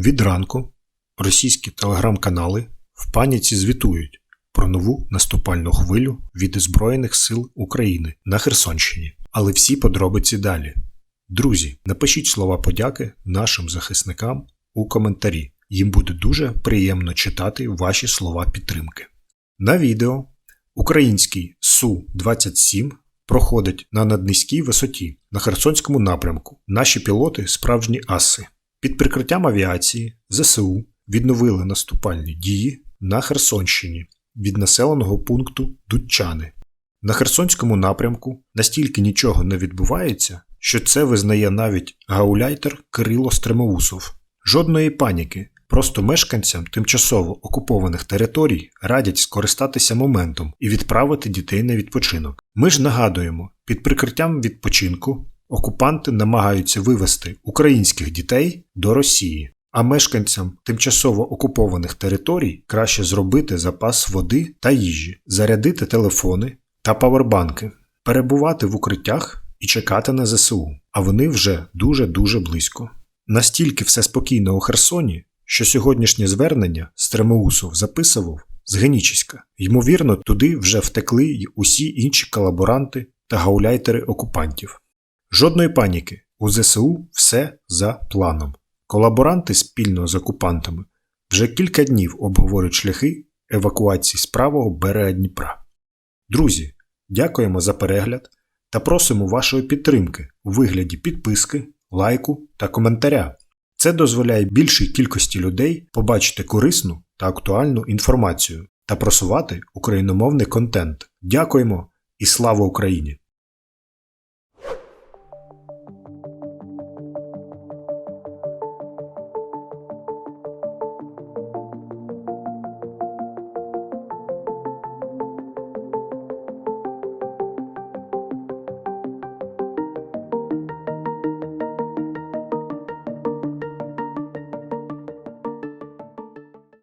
Від ранку російські телеграм-канали в паніці звітують про нову наступальну хвилю від Збройних сил України на Херсонщині. Але всі подробиці далі. Друзі, напишіть слова подяки нашим захисникам у коментарі. Їм буде дуже приємно читати ваші слова підтримки. На відео український Су-27 проходить на наднизькій висоті на Херсонському напрямку. Наші пілоти справжні аси. Під прикриттям авіації ЗСУ відновили наступальні дії на Херсонщині від населеного пункту Дудчани. На Херсонському напрямку настільки нічого не відбувається, що це визнає навіть гауляйтер Кирило Стремоусов. Жодної паніки, просто мешканцям тимчасово окупованих територій радять скористатися моментом і відправити дітей на відпочинок. Ми ж нагадуємо, під прикриттям відпочинку окупанти намагаються вивести українських дітей до Росії, а мешканцям тимчасово окупованих територій краще зробити запас води та їжі, зарядити телефони та павербанки, перебувати в укриттях і чекати на ЗСУ, а вони вже дуже-дуже близько. Настільки все спокійно у Херсоні, що сьогоднішнє звернення Стремоусов записував з Генічеська. Ймовірно, туди вже втекли й усі інші колаборанти та гауляйтери окупантів. Жодної паніки. У ЗСУ все за планом. Колаборанти спільно з окупантами вже кілька днів обговорюють шляхи евакуації з правого берега Дніпра. Друзі, дякуємо за перегляд та просимо вашої підтримки у вигляді підписки, лайку та коментаря. Це дозволяє більшій кількості людей побачити корисну та актуальну інформацію та просувати україномовний контент. Дякуємо і слава Україні!